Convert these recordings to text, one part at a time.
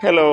Hello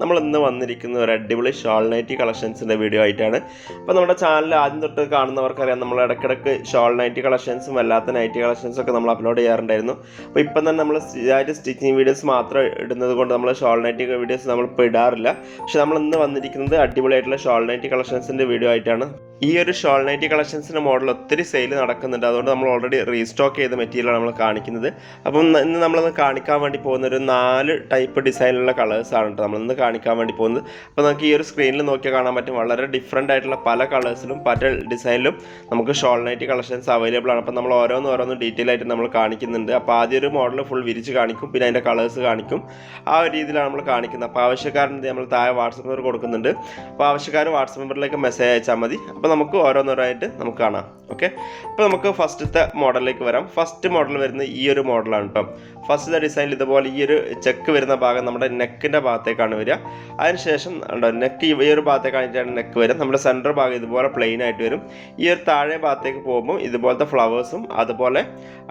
നമ്മൾ ഇന്ന് വന്നിരിക്കുന്ന ഒരു അടിപൊളി ഷാൾ നൈറ്റി കളക്ഷൻസിന്റെ വീഡിയോ ആയിട്ടാണ്. അപ്പോൾ നമ്മുടെ ചാനൽ ആദ്യം തൊട്ട് കാണുന്നവർക്കറിയാം നമ്മൾ ഇടയ്ക്കിടയ്ക്ക് ഷാൾ നൈറ്റി കളക്ഷൻസും അല്ലാത്ത നൈറ്റി കളക്ഷൻസും ഒക്കെ നമ്മൾ അപ്ലോഡ് ചെയ്യാറുണ്ടായിരുന്നു. അപ്പോൾ ഇപ്പം തന്നെ നമ്മൾ സ്ഥിരമായിട്ട് സ്റ്റിച്ചിങ് വീഡിയോസ് മാത്രം ഇടുന്നത് കൊണ്ട് നമ്മൾ ഷാൾ നൈറ്റി വീഡിയോസ് നമ്മൾ ഇപ്പോൾ ഇടാറില്ല. പക്ഷെ നമ്മൾ ഇന്ന് വന്നിരിക്കുന്നത് അടിപൊളിയായിട്ടുള്ള ഷാൾ നൈറ്റി കളക്ഷൻസിന്റെ വീഡിയോ ആയിട്ടാണ്. ഈ ഒരു ഷോൾ നൈറ്റി കളക്ഷൻസിന്റെ മോഡൽ ഒത്തിരി സെയിൽ നടക്കുന്നുണ്ട്. അതുകൊണ്ട് നമ്മൾ ഓൾറെഡി റീസ്റ്റോക്ക് ചെയ്ത മെറ്റീരിയലാണ് നമ്മൾ കാണിക്കുന്നത്. അപ്പം ഇന്ന് നമ്മളൊന്ന് കാണിക്കാൻ വേണ്ടി പോകുന്ന ഒരു നാല് ടൈപ്പ് ഡിസൈനിലുള്ള കളേഴ്സാണ് കേട്ടോ നമ്മളിന്ന് കാണിക്കാൻ വേണ്ടി പോകുന്നത്. അപ്പോൾ നമുക്ക് ഈ ഒരു സ്ക്രീനിൽ നോക്കിയാൽ കാണാൻ പറ്റും. വളരെ ഡിഫറെന്റ് ആയിട്ടുള്ള പല കളേഴ്സിലും പല ഡിസൈനിലും നമുക്ക് ഷോൾ നൈറ്റി കളക്ഷൻസ് അവൈലബിൾ ആണ്. അപ്പോൾ നമ്മൾ ഓരോന്ന് ഓരോന്ന് ഡീറ്റെയിൽ ആയിട്ട് നമ്മൾ കാണിക്കുന്നുണ്ട്. അപ്പോൾ ആദ്യ ഒരു മോഡൽ ഫുൾ വിരിച്ച് കാണിക്കും. പിന്നെ അതിന്റെ കളേഴ്സ് കാണിക്കും. ആ ഒരു രീതിയിലാണ് നമ്മൾ കാണിക്കുന്നത്. അപ്പോൾ ആവശ്യക്കാരന്റെ നമ്മൾ താഴെ വാട്സപ്പ് നമ്പർ കൊടുക്കുന്നുണ്ട്. അപ്പോൾ ആവശ്യക്കാർ വാട്സപ്പ് നമ്പറിലേക്ക് മെസ്സേജ് അയച്ചാൽ മതി. അപ്പോൾ നമുക്ക് ഓരോന്നോരായിട്ട് നമുക്ക് കാണാം ഓക്കെ അപ്പോൾ നമുക്ക് ഫസ്റ്റത്തെ മോഡലിലേക്ക് വരാം. ഫസ്റ്റ് മോഡൽ വരുന്ന ഈ ഒരു മോഡലാണ് കേട്ടോ ഫസ്റ്റത്തെ ഡിസൈനിൽ ഇതുപോലെ ഈ ഒരു ചെക്ക് വരുന്ന ഭാഗം നമ്മുടെ നെക്കിന്റെ ഭാഗത്തേക്കാണ് വരിക. അതിനുശേഷം ഉണ്ടോ നെക്ക് ഈ ഒരു ഭാഗത്തേക്കാണ് നെക്ക് വരും നമ്മുടെ സെന്റർ ഭാഗം ഇതുപോലെ പ്ലെയിൻ ആയിട്ട് വരും. ഈ ഒരു താഴെ ഭാഗത്തേക്ക് പോകുമ്പോൾ ഇതുപോലത്തെ ഫ്ലവേഴ്സും അതുപോലെ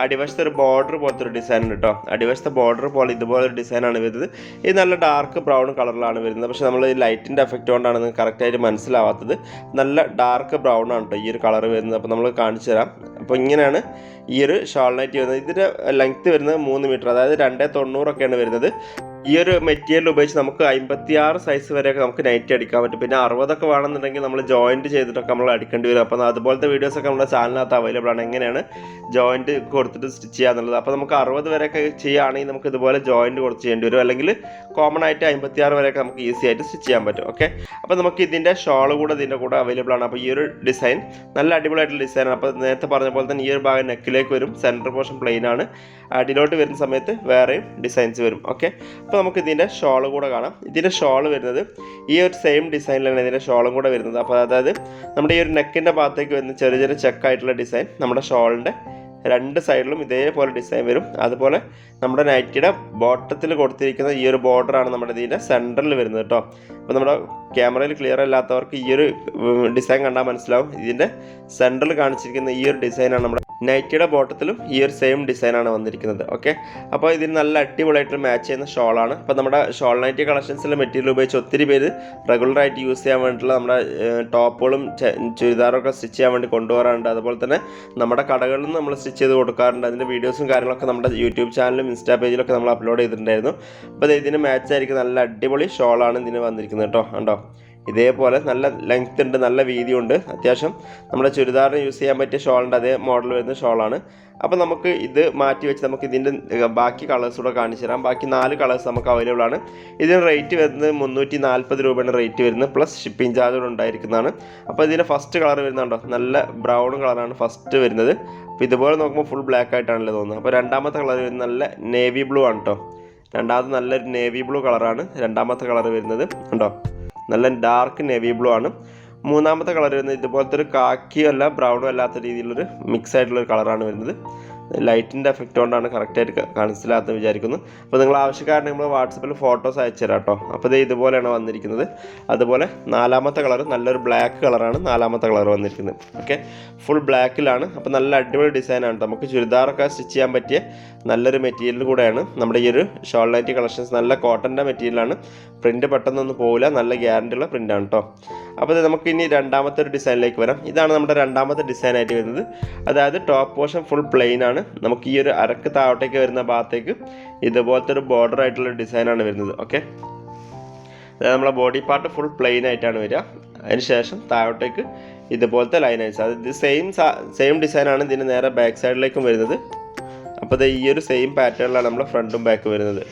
അടിവശത്ത് ഒരു ബോർഡർ പോലത്തെ ഒരു ഡിസൈൻ ഉണ്ട് കേട്ടോ അടിവശത്തെ ബോർഡർ പോലെ ഇതുപോലെ ഒരു ഡിസൈനാണ് വരുന്നത്. ഇത് നല്ല ഡാർക്ക് ബ്രൗൺ കളറിലാണ് വരുന്നത്. പക്ഷേ നമ്മൾ ഈ ലൈറ്റിന്റെ എഫക്റ്റ് കൊണ്ടാണ് കറക്റ്റായിട്ട് മനസ്സിലാവാത്തത്. നല്ല ഡാർക്ക് ബ്രൗൺ ആണ് കേട്ടോ ഈ ഒരു കളർ വരുന്നത്. അപ്പോൾ നമ്മൾ കാണിച്ചു തരാം. അപ്പോൾ ഇങ്ങനെയാണ് ഈ ഒരു ഷാൾ നൈറ്റ് വരുന്നത്. ഇതിന്റെ ലെങ്ത്ത് വരുന്നത് മൂന്ന് മീറ്റർ അതായത് രണ്ടേ തൊണ്ണൂറൊക്കെയാണ് വരുന്നത്. ഈ ഒരു മെറ്റീരിയൽ ഉപയോഗിച്ച് നമുക്ക് അമ്പത്തി ആറ് സൈസ് വരെയൊക്കെ നമുക്ക് നൈറ്റി അടിക്കാൻ പറ്റും. പിന്നെ അറുപതൊക്കെ വേണമെന്നുണ്ടെങ്കിൽ നമ്മൾ ജോയിന്റ് ചെയ്തിട്ടൊക്കെ നമ്മൾ അടിക്കേണ്ടി വരും. അപ്പോൾ അതുപോലത്തെ വീഡിയോസൊക്കെ നമ്മുടെ ചാനലിനകത്ത് അവൈലബിൾ ആണ്. എങ്ങനെയാണ് ജോയിന്റ് കൊടുത്തിട്ട് സ്റ്റിച്ച് ചെയ്യാന്നുള്ളത് അപ്പോൾ നമുക്ക് അറുപത് വരെയൊക്കെ ചെയ്യുകയാണെങ്കിൽ നമുക്ക് ഇതുപോലെ ജോയിന്റ് കൊടുത്ത് ചെയ്യേണ്ടി വരും. അല്ലെങ്കിൽ കോമൺ ആയിട്ട് അമ്പത്തി ആറ് വരെയൊക്കെ നമുക്ക് ഈസി ആയിട്ട് സ്റ്റിച്ച് ചെയ്യാൻ പറ്റും. ഓക്കെ അപ്പോൾ നമുക്ക് ഇതിന്റെ ഷോൾ കൂടെ ഇതിന്റെ കൂടെ അവൈലബിൾ ആണ്. അപ്പോൾ ഈ ഒരു ഡിസൈൻ നല്ല അടിപൊളിയായിട്ടുള്ള ഡിസൈനാണ് അപ്പോൾ നേരത്തെ പറഞ്ഞ പോലെ തന്നെ ഈ ഒരു ഭാഗം നെക്കിലേക്ക് വരും. സെന്റർ പോർഷൻ പ്ലെയിൻ ആണ്. അടിയിലോട്ട് വരുന്ന സമയത്ത് വേറെയും ഡിസൈൻസ് വരും. ഓക്കെ അപ്പോൾ നമുക്ക് ഇതിന്റെ ഷോൾ കൂടെ കാണാം. ഇതിന്റെ ഷോൾ വരുന്നത് ഈ ഒരു സെയിം ഡിസൈനിലാണ് ഇതിന്റെ ഷോളും കൂടെ വരുന്നത്. അപ്പോൾ അതായത് നമ്മുടെ ഈ ഒരു നെക്കിന്റെ ഭാഗത്തേക്ക് വരുന്ന ചെറിയ ചെറിയ ചെക്കായിട്ടുള്ള ഡിസൈൻ നമ്മുടെ ഷോളിന്റെ രണ്ട് സൈഡിലും ഇതേപോലെ ഡിസൈൻ വരും. അതുപോലെ നമ്മുടെ നൈറ്റിയുടെ ബോട്ടത്തിൽ കൊടുത്തിരിക്കുന്ന ഈ ഒരു ബോർഡറാണ് നമ്മുടെ ഇതിന്റെ സെന്ററിൽ വരുന്നത് കേട്ടോ. അപ്പോൾ നമ്മുടെ ക്യാമറയിൽ ക്ലിയർ അല്ലാത്തവർക്ക് ഈ ഒരു ഡിസൈൻ കണ്ടാൽ മനസ്സിലാവും. ഇതിന്റെ സെന്ററിൽ കാണിച്ചിരിക്കുന്ന ഈ ഒരു ഡിസൈനാണ് നമ്മുടെ നൈറ്റിയുടെ ബോട്ടത്തിലും ഈ ഒരു സെയിം ഡിസൈനാണ് വന്നിരിക്കുന്നത്. ഓക്കെ അപ്പോൾ ഇതിന് നല്ല അടിപൊളിയായിട്ട് മാച്ച് ചെയ്യുന്ന ഷോളാണ് അപ്പോൾ നമ്മുടെ ഷോൾ നൈറ്റി കളക്ഷൻസിലെ മെറ്റീരിയൽ ഉപയോഗിച്ച് ഒത്തിരി പേര് റെഗുലറായിട്ട് യൂസ് ചെയ്യാൻ വേണ്ടിയിട്ടുള്ള നമ്മുടെ ടോപ്പുകളും ചുരിദാറൊക്കെ സ്റ്റിച്ച് ചെയ്യാൻ വേണ്ടി കൊണ്ടുപോകാറുണ്ട് അതുപോലെ തന്നെ നമ്മുടെ കടകളിൽ നമ്മൾ സ്റ്റിച്ച് ചെയ്ത് കൊടുക്കാറുണ്ട്. അതിന്റെ വീഡിയോസും കാര്യങ്ങളൊക്കെ നമ്മുടെ യൂട്യൂബ് ചാനലും ഇൻസ്റ്റാ പേജിലൊക്കെ നമ്മൾ അപ്ലോഡ് ചെയ്തിട്ടുണ്ടായിരുന്നു. അപ്പോൾ ഇതിന് മാച്ച് ആയിരിക്കും. നല്ല അടിപൊളി ഷോളാണ് ഇതിന് വന്നിരിക്കുന്നത് കേട്ടോ. കണ്ടോ? ഇതേപോലെ നല്ല ലെങ്ത് ഉണ്ട് നല്ല വീതിയുണ്ട് അത്യാവശ്യം നമ്മുടെ ചുരിദാറിന് യൂസ് ചെയ്യാൻ പറ്റിയ ഷോളിന്റെ അതേ മോഡൽ വരുന്ന ഷോളാണ് അപ്പോൾ നമുക്ക് ഇത് മാറ്റി വെച്ച് നമുക്ക് ഇതിന്റെ ബാക്കി കളേഴ്സ് കൂടെ കാണിച്ചു തരാം. ബാക്കി നാല് കളേഴ്സ് നമുക്ക് അവൈലബിൾ ആണ്. ഇതിന് റേറ്റ് വരുന്നത് മുന്നൂറ്റി നാൽപ്പത് രൂപയാണ് റേറ്റ് വരുന്നത് പ്ലസ് ഷിപ്പിംഗ് ചാർജ് ഉണ്ടായിരിക്കുന്നതാണ്. അപ്പോൾ ഇതിന്റെ ഫസ്റ്റ് കളർ വരുന്നുണ്ടോ? നല്ല ബ്രൗൺ കളറാണ് ഫസ്റ്റ് വരുന്നത്. അപ്പോൾ ഇതുപോലെ നോക്കുമ്പോൾ ഫുൾ ബ്ലാക്ക് ആയിട്ടാണല്ലോ തോന്നുന്നത്. അപ്പോൾ രണ്ടാമത്തെ കളർ വരുന്നത് നല്ല നേവി ബ്ലൂ ആണ് കേട്ടോ രണ്ടാമത് നല്ലൊരു നേവി ബ്ലൂ കളറാണ് രണ്ടാമത്തെ കളർ വരുന്നത് ഉണ്ടോ നല്ല ഡാർക്ക് നേവി ബ്ലൂ ആണ്. മൂന്നാമത്തെ കളർ വരുന്നത് ഇതുപോലത്തെ ഒരു കാക്കിയോ അല്ല ബ്രൗണോ അല്ലാത്ത രീതിയിലൊരു മിക്സ് ആയിട്ടുള്ള ഒരു കളറാണ് വരുന്നത്. ലൈറ്റിന്റെ എഫക്റ്റ് കൊണ്ടാണ് കറക്റ്റായിട്ട് മനസ്സിലാകത്ത് വിചാരിക്കുന്നു. അപ്പോൾ നിങ്ങൾ ആവശ്യക്കാരനെ നമ്മൾ വാട്സപ്പിൽ ഫോട്ടോസ് അയച്ചു തരാം കേട്ടോ അപ്പോൾ ഇത് ഇതുപോലെയാണ് വന്നിരിക്കുന്നത്. അതുപോലെ നാലാമത്തെ കളർ നല്ലൊരു ബ്ലാക്ക് കളറാണ് നാലാമത്തെ കളർ വന്നിരിക്കുന്നത്. ഓക്കെ ഫുൾ ബ്ലാക്കിലാണ് അപ്പോൾ നല്ല അടിപൊളി ഡിസൈനാണ് നമുക്ക് ചുരിദാറൊക്കെ സ്റ്റിച്ച് ചെയ്യാൻ പറ്റിയ നല്ലൊരു മെറ്റീരിയൽ കൂടെയാണ്. നമ്മുടെ ഈ ഒരു ഷോൾ നൈറ്റി കളക്ഷൻസ് നല്ല കോട്ടന്റെ മെറ്റീരിയലാണ് പ്രിന്റ് പെട്ടെന്നൊന്നും പോകില്ല നല്ല ഗ്യാരണ്ടി ഉള്ള പ്രിന്റാണ് കേട്ടോ അപ്പോൾ നമുക്ക് ഇനി രണ്ടാമത്തെ ഒരു ഡിസൈനിലേക്ക് വരാം. ഇതാണ് നമ്മുടെ രണ്ടാമത്തെ ഡിസൈൻ ആയിട്ട് വരുന്നത്. അതായത് ടോപ്പ് പോർഷൻ ഫുൾ പ്ലെയിൻ ആണ്. നമുക്ക് ഈ ഒരു അരക്ക് താഴോട്ടേക്ക് വരുന്ന ഭാഗത്തേക്ക് ഇതുപോലത്തെ ഒരു ബോർഡർ ആയിട്ടുള്ള ഡിസൈനാണ് വരുന്നത്. ഓക്കെ? അതായത് നമ്മളെ ബോഡി പാർട്ട് ഫുൾ പ്ലെയിൻ ആയിട്ടാണ് വരിക. അതിനുശേഷം താഴോട്ടേക്ക് ഇതുപോലത്തെ ലൈനേഴ്സ് അത് ഇത് സെയിം സെയിം ഡിസൈനാണ് ഇതിന് നേരെ ബാക്ക് സൈഡിലേക്കും വരുന്നത്. അപ്പോൾ ഈ ഒരു സെയിം പാറ്റേണിലാണ് നമ്മുടെ ഫ്രണ്ടും ബാക്കും വരുന്നത്.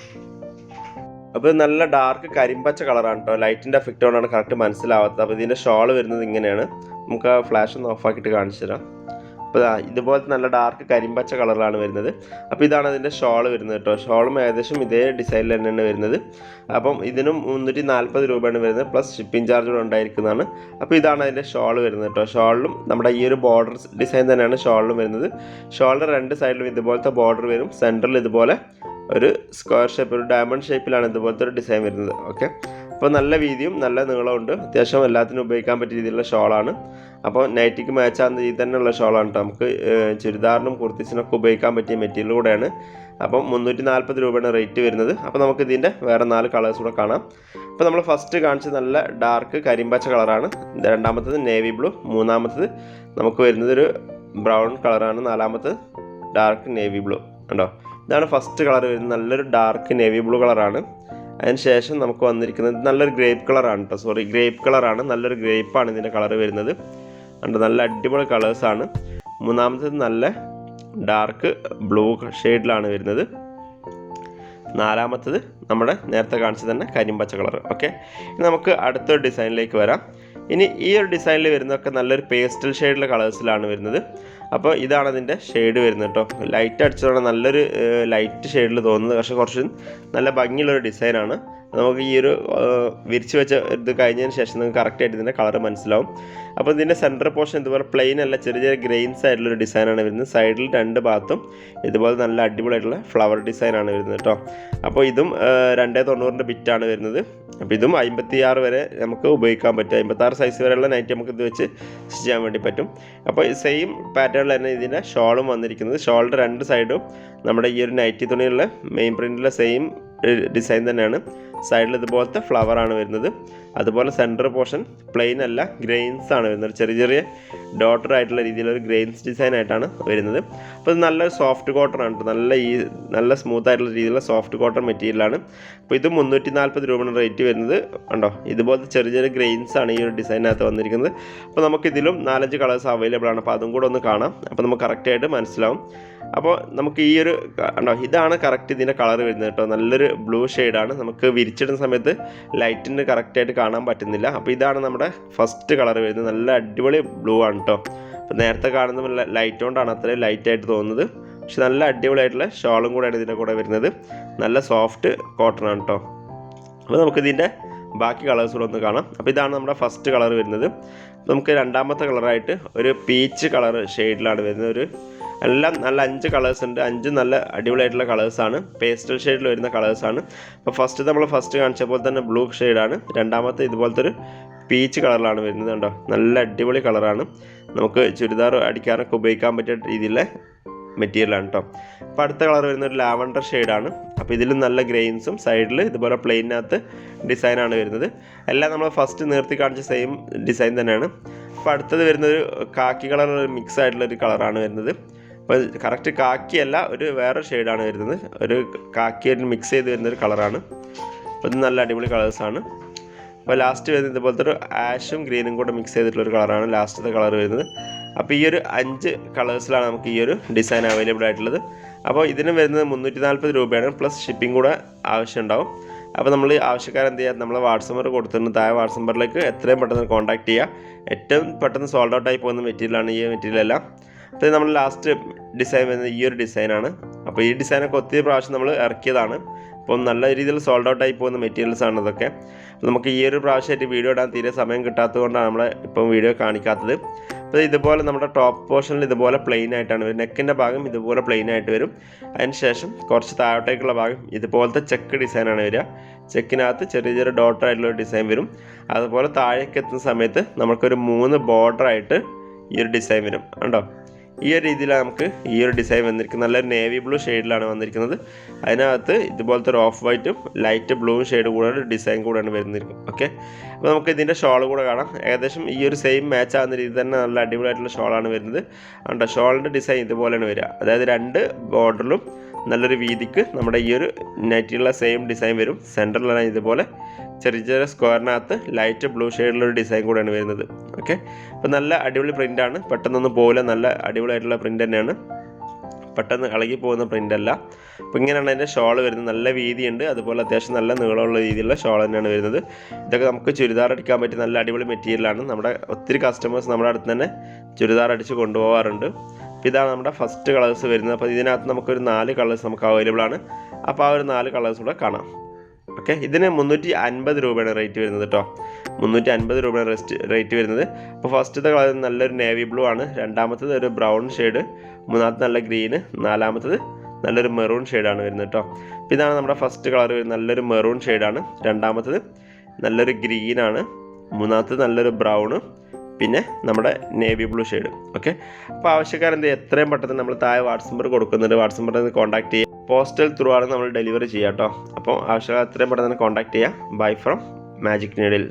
അപ്പോൾ നല്ല ഡാർക്ക് കരിമ്പച്ച കളറാണ് കേട്ടോ ലൈറ്റിന്റെ എഫക്റ്റ് കൊണ്ടാണ് കറക്റ്റ് മനസ്സിലാവാത്തത്. അപ്പോൾ ഇതിന്റെ ഷോൾ വരുന്നത് ഇങ്ങനെയാണ്. നമുക്ക് ആ ഫ്ലാഷ് ഒന്ന് ഓഫ് ആക്കിയിട്ട് കാണിച്ചു തരാം. അപ്പോൾ ഇതുപോലത്തെ നല്ല ഡാർക്ക് കരിമ്പച്ച കളറിലാണ് വരുന്നത്. അപ്പോൾ ഇതാണ് അതിന്റെ ഷോൾ വരുന്നത് കേട്ടോ ഷോളും ഏകദേശം ഇതേ ഡിസൈനിൽ തന്നെയാണ് വരുന്നത്. അപ്പം ഇതിനും മുന്നൂറ്റി നാൽപ്പത് രൂപയാണ് വരുന്നത്. പ്ലസ് ഷിപ്പിംഗ് ചാർജ് കൂടെ ഉണ്ടായിരിക്കുന്നതാണ്. അപ്പോൾ ഇതാണ് അതിന്റെ ഷോൾ വരുന്നത് കേട്ടോ ഷോളിലും നമ്മുടെ ഈ ഒരു ബോർഡർ ഡിസൈൻ തന്നെയാണ് ഷോളിലും വരുന്നത്. ഷോളിന്റെ രണ്ട് സൈഡിലും ഇതുപോലത്തെ ബോർഡർ വരും. സെന്ററിൽ ഇതുപോലെ ഒരു സ്ക്വയർ ഷേപ്പ് ഒരു ഡയമണ്ട് ഷേപ്പിലാണ് ഇതുപോലത്തെ ഒരു ഡിസൈൻ വരുന്നത്. ഓക്കെ? അപ്പോൾ നല്ല വീതിയും നല്ല നീളമുണ്ട് അത്യാവശ്യം എല്ലാത്തിനും ഉപയോഗിക്കാൻ പറ്റിയ രീതിയിലുള്ള ഷോളാണ്. അപ്പോൾ നൈറ്റിക്ക് മാച്ച് ആകുന്ന രീതിയിൽ തന്നെയുള്ള ഷോളാണ് കേട്ടോ നമുക്ക് ചുരിദാറിനും കുർത്തീസിനൊക്കെ ഉപയോഗിക്കാൻ പറ്റിയ മെറ്റീരിയൽ കൂടെയാണ്. അപ്പം മുന്നൂറ്റി നാൽപ്പത് രൂപയാണ് റേറ്റ് വരുന്നത്. അപ്പോൾ നമുക്ക് ഇതിന്റെ വേറെ നാല് കളേഴ്സ് കൂടെ കാണാം. അപ്പോൾ നമ്മൾ ഫസ്റ്റ് കാണിച്ചത് നല്ല ഡാർക്ക് കരിമ്പച്ച കളറാണ് രണ്ടാമത്തത് നേവി ബ്ലൂ മൂന്നാമത്തത് നമുക്ക് വരുന്നത് ഒരു ബ്രൗൺ കളറാണ് നാലാമത്തത് ഡാർക്ക് നേവി ബ്ലൂ ഉണ്ടോ ഇതാണ് ഫസ്റ്റ് കളർ വരുന്നത്. നല്ലൊരു ഡാർക്ക് നേവി ബ്ലൂ കളറാണ് അതിന് ശേഷം നമുക്ക് വന്നിരിക്കുന്നത് നല്ലൊരു ഗ്രേപ്പ് കളറാണ് കേട്ടോ സോറി ഗ്രേപ്പ് കളറാണ് നല്ലൊരു ഗ്രേപ്പാണ് ഇതിന്റെ കളർ വരുന്നത്. ഉണ്ട് നല്ല അടിപൊളി കളേഴ്സാണ് മൂന്നാമത്തേത് നല്ല ഡാർക്ക് ബ്ലൂ ഷെയ്ഡിലാണ് വരുന്നത്. നാലാമത്തത് നമ്മുടെ നേരത്തെ കാണിച്ചത് തന്നെ കരിമ്പച്ച കളർ ഓക്കെ ഇനി നമുക്ക് അടുത്തൊരു ഡിസൈനിലേക്ക് വരാം. ഇനി ഈ ഒരു ഡിസൈനിൽ വരുന്നതൊക്കെ നല്ലൊരു പേസ്റ്റൽ ഷെയ്ഡിലെ കളേഴ്സിലാണ് വരുന്നത്. അപ്പോൾ ഇതാണ് അതിന്റെ ഷെയ്ഡ് വരുന്നത് കേട്ടോ ലൈറ്റ് അടിച്ചതോടെ നല്ലൊരു ലൈറ്റ് ഷെയ്ഡിൽ തോന്നുന്നത്. പക്ഷേ കുറച്ച് നല്ല ഭംഗിയുള്ളൊരു ഡിസൈനാണ് നമുക്ക് ഈ ഒരു വിരിച്ചു വെച്ച ഇത് കഴിഞ്ഞതിന് ശേഷം നിങ്ങൾക്ക് കറക്റ്റായിട്ട് ഇതിന്റെ കളർ മനസ്സിലാവും. അപ്പോൾ ഇതിന്റെ സെന്റർ പോർഷൻ ഇതുപോലെ പ്ലെയിൻ അല്ല ചെറിയ ചെറിയ ഗ്രെയിൻസ് ആയിട്ടുള്ളൊരു ഡിസൈനാണ് വരുന്നത്. സൈഡിൽ രണ്ട് ഭാഗത്തും ഇതുപോലെ നല്ല അടിപൊളിയായിട്ടുള്ള ഫ്ലവർ ഡിസൈനാണ് വരുന്നത് കേട്ടോ. അപ്പോൾ ഇതും രണ്ടേ തൊണ്ണൂറിന്റെ ബിറ്റാണ് വരുന്നത്. അപ്പോൾ ഇതും അമ്പത്തി ആറ് വരെ നമുക്ക് ഉപയോഗിക്കാൻ പറ്റും. അമ്പത്താറ് സൈസ് വരെയുള്ള നൈറ്റ് നമുക്ക് ഇത് വെച്ച് സ്റ്റിച്ച് ചെയ്യാൻ വേണ്ടി പറ്റും. അപ്പോൾ ഈ സെയിം പാറ്റേണിൽ തന്നെ ഇതിന്റെ ഷോളും വന്നിരിക്കുന്നത്. ഷോളിന്റെ രണ്ട് സൈഡും നമ്മുടെ ഈ ഒരു നൈറ്റി തുണിയുള്ള മെയിൻ പ്രിന്റിലെ സെയിം ഡിസൈൻ തന്നെയാണ്. സൈഡിൽ ഇതുപോലത്തെ ഫ്ലവർ ആണ് വരുന്നത്. അതുപോലെ സെന്റർ പോർഷൻ പ്ലെയിൻ അല്ല ഗ്രെയിൻസ് ആണ് വരുന്നത്. ചെറിയ ചെറിയ ഡോട്ടർ ആയിട്ടുള്ള രീതിയിലൊരു ഗ്രെയിൻസ് ഡിസൈൻ ആയിട്ടാണ് വരുന്നത്. അപ്പോൾ ഇത് നല്ല സോഫ്റ്റ് കോട്ടൺ ആണ്. നല്ല ഈ നല്ല സ്മൂത്ത് ആയിട്ടുള്ള രീതിയിലുള്ള സോഫ്റ്റ് കോട്ടൺ മെറ്റീരിയലാണ് അപ്പോൾ ഇത് മുന്നൂറ്റി നാൽപ്പത് രൂപയാണ് റേറ്റ് വരുന്നത്. ഉണ്ടോ ഇതുപോലത്തെ ചെറിയ ചെറിയ ഗ്രെയിൻസ് ആണ് ഈ ഒരു ഡിസൈനകത്ത് വന്നിരിക്കുന്നത്. അപ്പോൾ നമുക്കിതിലും നാലഞ്ച് കളേഴ്സ് അവൈലബിൾ ആണ്. അപ്പോൾ അതും കൂടെ ഒന്ന് കാണാം. അപ്പോൾ നമുക്ക് കറക്റ്റായിട്ട് മനസ്സിലാവും. അപ്പോൾ നമുക്ക് ഈ ഒരു ഉണ്ടോ ഇതാണ് കറക്റ്റ് ഇതിന്റെ കളർ വരുന്നത് കേട്ടോ നല്ലൊരു ബ്ലൂ ഷെയ്ഡാണ് നമുക്ക് വിരിച്ചിടുന്ന സമയത്ത് ലൈറ്റിന് കറക്റ്റായിട്ട് കാണാൻ പറ്റുന്നില്ല. അപ്പോൾ ഇതാണ് നമ്മുടെ ഫസ്റ്റ് കളർ വരുന്നത്. നല്ല അടിപൊളി ബ്ലൂ ആണ് കേട്ടോ അപ്പോൾ നേരത്തെ കാണുന്ന ലൈറ്റ് കൊണ്ടാണ് അത്രയും ലൈറ്റായിട്ട് തോന്നുന്നത്. പക്ഷെ നല്ല അടിപൊളിയായിട്ടുള്ള ഷോളും കൂടെയാണ് ഇതിന്റെ കൂടെ വരുന്നത്. നല്ല സോഫ്റ്റ് കോട്ടൺ ആണ് കേട്ടോ അപ്പോൾ നമുക്കിതിന്റെ ബാക്കി കളേഴ്സ് കൂടെ ഒന്ന് കാണാം. അപ്പോൾ ഇതാണ് നമ്മുടെ ഫസ്റ്റ് കളർ വരുന്നത്. നമുക്ക് രണ്ടാമത്തെ കളറായിട്ട് ഒരു പീച്ച് കളർ ഷെയ്ഡിലാണ് വരുന്നത്. ഒരു എല്ലാം നല്ല അഞ്ച് കളേഴ്സ് ഉണ്ട്. അഞ്ച് നല്ല അടിപൊളിയായിട്ടുള്ള കളേഴ്സാണ് പേസ്റ്റൽ ഷെയ്ഡിൽ വരുന്ന കളേഴ്സാണ് അപ്പോൾ ഫസ്റ്റ് നമ്മൾ ഫസ്റ്റ് കാണിച്ച പോലെ തന്നെ ബ്ലൂ ഷെയ്ഡാണ് രണ്ടാമത്തെ ഇതുപോലത്തെ ഒരു പീച്ച് കളറിലാണ് വരുന്നത് കണ്ടോ? നല്ല അടിപൊളി കളറാണ് നമുക്ക് ചുരിദാർ അടിക്കാനൊക്കെ ഉപയോഗിക്കാൻ പറ്റിയ രീതിയിലെ മെറ്റീരിയലാണ് കേട്ടോ അപ്പോൾ അടുത്ത കളർ വരുന്ന ഒരു ലാവണ്ടർ ഷെയ്ഡാണ് അപ്പോൾ ഇതിലും നല്ല ഗ്രെയിൻസും സൈഡിൽ ഇതുപോലെ പ്ലെയിനകത്ത് ഡിസൈനാണ് വരുന്നത്. എല്ലാം നമ്മൾ ഫസ്റ്റ് നിർത്തി കാണിച്ച സെയിം ഡിസൈൻ തന്നെയാണ്. അപ്പോൾ അടുത്തത് വരുന്നൊരു കാക്കി കളർ മിക്സ് ആയിട്ടുള്ള ഒരു കളറാണ് വരുന്നത്. അപ്പോൾ കറക്റ്റ് കാക്കിയല്ല ഒരു വേറെ ഷെയ്ഡാണ് വരുന്നത്. ഒരു കാക്കിയായിട്ട് മിക്സ് ചെയ്ത് വരുന്ന ഒരു കളറാണ് അപ്പോൾ ഇത് നല്ല അടിപൊളി കളേഴ്സാണ് അപ്പോൾ ലാസ്റ്റ് വരുന്നത് ഇതുപോലത്തെ ഒരു ആഷും ഗ്രീനും കൂടെ മിക്സ് ചെയ്തിട്ടുള്ള ഒരു കളറാണ് ലാസ്റ്റത്തെ കളർ വരുന്നത്. അപ്പോൾ ഈ ഒരു അഞ്ച് കളേഴ്സിലാണ് നമുക്ക് ഈ ഒരു ഡിസൈൻ അവൈലബിൾ ആയിട്ടുള്ളത്. അപ്പോൾ ഇതിന് വരുന്നത് മുന്നൂറ്റി നാൽപ്പത് രൂപയാണ്. പ്ലസ് ഷിപ്പിംഗ് കൂടെ ആവശ്യമുണ്ടാവും. അപ്പോൾ നമ്മൾ ആവശ്യക്കാരൻ എന്ത് ചെയ്യുക നമ്മളെ വാട്സപ്പ് നമ്പർ കൊടുത്തിട്ടുണ്ട് താഴെ വാട്സപ്പ് നമ്പറിലേക്ക് എത്രയും പെട്ടെന്ന് കോൺടാക്ട് ചെയ്യുക ഏറ്റവും പെട്ടെന്ന് സോൾഡ് ഔട്ട് ആയി പോകുന്ന മെറ്റീരിയലാണ് ഈ അപ്പോൾ ഇത് നമ്മൾ ലാസ്റ്റ് ഡിസൈൻ വരുന്നത് ഈ ഒരു ഡിസൈനാണ് അപ്പോൾ ഈ ഡിസൈനൊക്കെ ഒത്തിരി പ്രാവശ്യം നമ്മൾ ഇറക്കിയതാണ്. അപ്പം നല്ല രീതിയിൽ സോൾഡ് ഔട്ട് ആയി പോകുന്ന മെറ്റീരിയൽസ് ആണ് ഇതൊക്കെ. നമുക്ക് ഈ ഒരു പ്രാവശ്യമായിട്ട് വീഡിയോ ഇടാൻ തീരെ സമയം കിട്ടാത്തതുകൊണ്ടാണ് നമ്മൾ ഇപ്പം വീഡിയോ കാണിക്കാത്തത്. അപ്പോൾ ഇതുപോലെ നമ്മുടെ ടോപ്പ് പോർഷനിൽ ഇതുപോലെ പ്ലെയിൻ ആയിട്ടാണ് വരും. നെക്കിന്റെ ഭാഗം ഇതുപോലെ പ്ലെയിൻ ആയിട്ട് വരും. അതിന് ശേഷം കുറച്ച് താഴോട്ടേക്കുള്ള ഭാഗം ഇതുപോലത്തെ ചെക്ക് ഡിസൈനാണ് വരിക. ചെക്കിനകത്ത് ചെറിയ ചെറിയ ഡോട്ടർ ആയിട്ടുള്ള ഡിസൈൻ വരും. അതുപോലെ താഴേക്ക് എത്തുന്ന സമയത്ത് നമുക്കൊരു മൂന്ന് ബോർഡർ ആയിട്ട് ഈ ഒരു ഡിസൈൻ വരും. കണ്ടോ? ഈ ഒരു രീതിയിലാണ് നമുക്ക് ഈ ഒരു ഡിസൈൻ വന്നിരിക്കുന്നത്. നല്ലൊരു നേവി ബ്ലൂ ഷെയ്ഡിലാണ് വന്നിരിക്കുന്നത്. അതിനകത്ത് ഇതുപോലത്തെ ഒരു ഓഫ് വൈറ്റും ലൈറ്റ് ബ്ലൂവും ഷെയ്ഡ് കൂടെ ഡിസൈൻ കൂടെയാണ് വരുന്നിരിക്കും ഓക്കെ അപ്പോൾ നമുക്ക് ഇതിന്റെ ഷോൾ കൂടെ കാണാം. ഏകദേശം ഈ ഒരു സെയിം മാച്ച് ആകുന്ന രീതി തന്നെ നല്ല അടിപൊളിയായിട്ടുള്ള ഷോളാണ് വരുന്നത്. അതുകൊണ്ട് ഷോളിന്റെ ഡിസൈൻ ഇതുപോലെയാണ് വരിക. അതായത് രണ്ട് ബോർഡറിലും നല്ലൊരു വീതിക്ക് നമ്മുടെ ഈ ഒരു നെറ്റിലുള്ള സെയിം ഡിസൈൻ വരും. സെന്ററിലാണ് ഇതുപോലെ ചെറിയ ചെറിയ സ്ക്വയറിനകത്ത് ലൈറ്റ് ബ്ലൂ ഷെയ്ഡിലുള്ള ഡിസൈൻ കൂടെയാണ് വരുന്നത്. ഓക്കെ? അപ്പോൾ നല്ല അടിപൊളി പ്രിന്റാണ് പെട്ടെന്നൊന്നും പോകില്ല നല്ല അടിപൊളിയായിട്ടുള്ള പ്രിന്റ് തന്നെയാണ്. പെട്ടെന്ന് ഇളകി പോകുന്ന പ്രിന്റ് അല്ല. അപ്പോൾ ഇങ്ങനെയാണ് അതിന്റെ ഷോൾ വരുന്നത്. നല്ല വീതിയുണ്ട്. അതുപോലെ അത്യാവശ്യം നല്ല നീളമുള്ള രീതിയിലുള്ള ഷോൾ തന്നെയാണ് വരുന്നത്. ഇതൊക്കെ നമുക്ക് ചുരിദാർ അടിക്കാൻ പറ്റിയ നല്ല അടിപൊളി മെറ്റീരിയലാണ് നമ്മുടെ ഒത്തിരി കസ്റ്റമേഴ്സ് നമ്മുടെ അടുത്ത് തന്നെ ചുരിദാർ അടിച്ച് കൊണ്ടുപോകാറുണ്ട് അപ്പോൾ ഇതാണ് നമ്മുടെ ഫസ്റ്റ് കളേഴ്സ് വരുന്നത്. അപ്പോൾ ഇതിനകത്ത് നമുക്കൊരു നാല് കളേഴ്സ് നമുക്ക് അവൈലബിൾ ആണ്. അപ്പോൾ ആ ഒരു നാല് കളേഴ്സ് കൂടെ കാണാം. ഓക്കെ? ഇതിന് മുന്നൂറ്റി അൻപത് രൂപയാണ് റേറ്റ് വരുന്നത് കേട്ടോ മുന്നൂറ്റി അൻപത് രൂപയാണ് റെസ്റ്റ് റേറ്റ് വരുന്നത്. അപ്പോൾ ഫസ്റ്റത്തെ കളർ നല്ലൊരു നേവി ബ്ലൂ ആണ്. രണ്ടാമത്തത് ഒരു ബ്രൗൺ ഷെയ്ഡ് മൂന്നാമത്തെ നല്ല ഗ്രീന് നാലാമത്തത് നല്ലൊരു മെറൂൺ ഷെയ്ഡാണ് വരുന്നത് കേട്ടോ അപ്പോൾ ഇതാണ് നമ്മുടെ ഫസ്റ്റ് കളർ വരുന്നത്. നല്ലൊരു മെറൂൺ ഷെയ്ഡാണ് രണ്ടാമത്തത് നല്ലൊരു ഗ്രീനാണ് മൂന്നാമത്തത് നല്ലൊരു ബ്രൗണ് പിന്നെ നമ്മുടെ നേവി ബ്ലൂ ഷെയ്ഡ് ഓക്കെ അപ്പോൾ ആവശ്യക്കാരെന്ത് എത്രയും പെട്ടെന്ന് നമ്മൾ താഴെ വാട്സപ്പ് നമ്പർ കൊടുക്കുന്നുണ്ട്. വാട്സപ്പ് നമ്പറിൽ കോൺടാക്ട് ചെയ്യുക. പോസ്റ്റൽ ത്രൂ ആണ് നമ്മൾ ഡെലിവറി ചെയ്യുക കേട്ടോ അപ്പോൾ ആവശ്യക്കാർ എത്രയും പെട്ടെന്ന് കോൺടാക്ട് ചെയ്യുക. Bye from magic needle